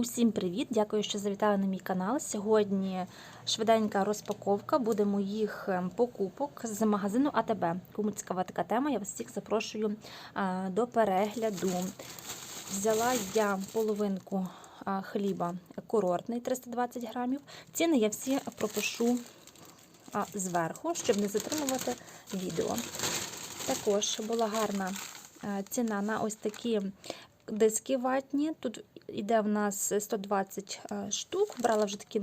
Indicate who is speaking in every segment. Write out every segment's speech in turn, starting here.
Speaker 1: Усім привіт! Дякую, що завітали на мій канал. Сьогодні швиденька розпаковка буде моїх ем, покупок з магазину АТБ. Кому цікава така тема, я вас всіх запрошую до перегляду. Взяла я половинку хліба курортний 320 грамів. Ціни я всі пропишу зверху, щоб не затримувати відео. Також була гарна ціна на ось такі диски ватні. Тут іде в нас 120 е, штук. Брала вже такі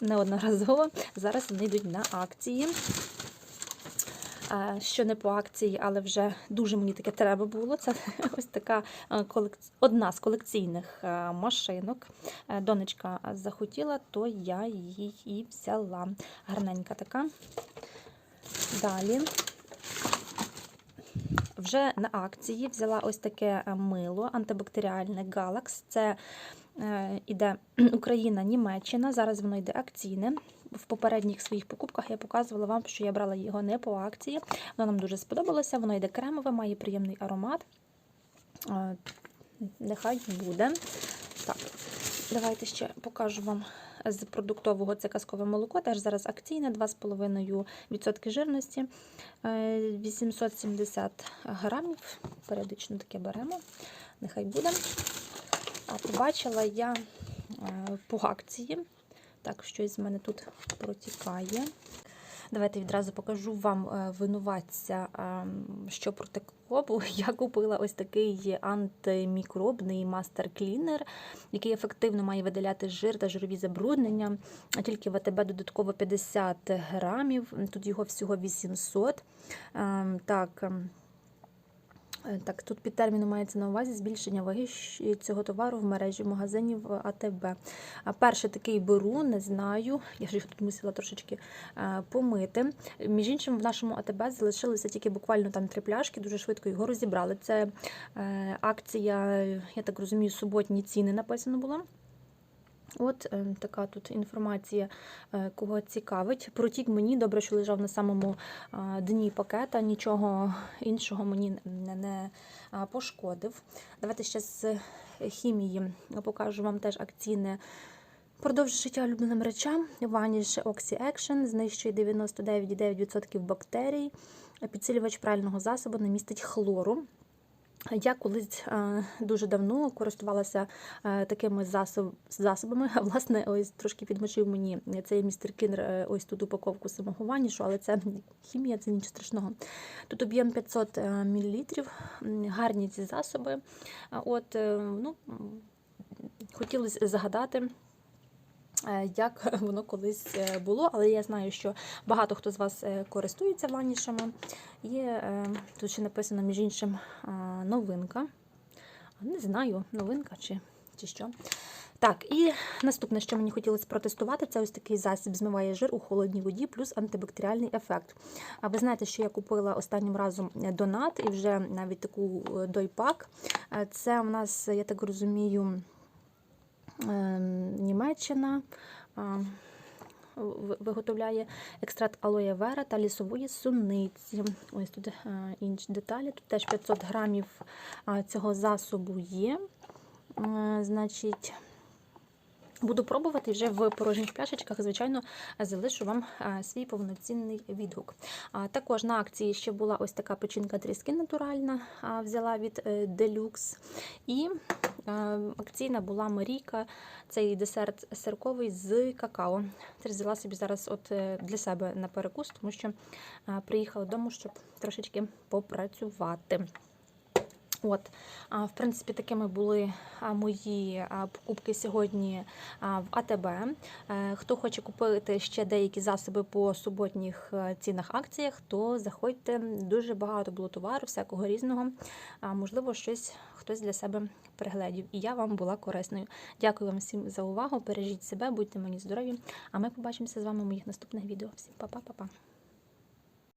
Speaker 1: неодноразово. Зараз вони йдуть на акції. Е, Що не по акції, але вже дуже мені таке треба було. Це ось така е, одна з колекційних е, машинок. Е, Донечка захотіла, то я її і взяла. Гарненька така. Далі. Вже на акції взяла ось таке е, мило антибактеріальне Galax. Це е, іде Україна, Німеччина. Зараз воно йде акційне. В попередніх своїх покупках я показувала вам, що я брала його не по акції. Воно нам дуже сподобалося. Воно йде кремове, має приємний аромат. Е, нехай буде. Так, давайте ще покажу вам з продуктового це казкове молоко. Теж зараз акційне, 2,5% жирності, е, 870 грамів. Періодично таке беремо. Нехай буде. А побачила я е, по акції. Так, щось з мене тут протікає. Давайте відразу покажу вам е, винуватця, що протекло, бо я купила ось такий антимікробний мастер-клінер, який ефективно має видаляти жир та жирові забруднення. Тільки в АТБ додатково 50 грамів, тут його всього 800. Е, Так, Е, Так, тут під терміном мається на увазі збільшення ваги цього товару в мережі магазинів АТБ. А перший такий беру, не знаю. Я ж його тут мусила трошечки е, помити. Між іншим, в нашому АТБ залишилося тільки буквально там три пляшки, дуже швидко його розібрали. Це е, акція, я так розумію, суботні ціни написано було. От е, така тут інформація, е, кого цікавить. Протік мені добре, що лежав на самому дні пакета, нічого іншого мені не, пошкодив. Давайте ще з хімії покажу вам теж акційне. Продовж життя улюбленим речам Vanish Oxy Action знищує 99,9% бактерій. Підсилювач прального засобу не містить хлору. Я колись е, дуже давно користувалася е, такими засобами. Власне, ось трошки підмочив мені цей містер Кінер е, ось тут упаковку самого ванішу, але це хімія, це нічого страшного. Тут об'єм 500 мл, гарні ці засоби. От, ну, хотілося загадати. Як воно колись було, але я знаю, що багато хто з вас користується ванішами. Є тут ще написано, між іншим, новинка. Не знаю, новинка чи, чи що. Так, і наступне, що мені хотілося протестувати, це ось такий засіб змиває жир у холодній воді, плюс антибактеріальний ефект. А ви знаєте, що я купила останнім разом донат і вже навіть таку е, дойпак. Е, Це у нас, я так розумію, е, Німеччина. Виготовляє екстракт алоє вера та лісової суниці. Ось тут е, інші деталі. Тут теж 500 грамів цього засобу є. Е, Значить, буду пробувати вже в порожніх пляшечках. Звичайно, залишу вам свій повноцінний відгук. Також на акції ще була ось така печінка тріски натуральна, взяла від е, Deluxe. І акційна була Марійка, цей десерт сирковий з какао. Це взяла собі зараз от е, для себе на перекус, тому що приїхала додому, щоб трошечки попрацювати. От, в принципі, такими були мої покупки сьогодні в АТБ. Е, Хто хоче купити ще деякі засоби по суботніх е, цінах акціях, то заходьте. Дуже багато було товару, всякого різного. Можливо, щось хтось для себе пригледів. І я вам була корисною. Дякую вам всім за увагу. Бережіть себе, будьте мені здорові. А ми побачимося з вами в моїх наступних відео. Всім па-па-па-па.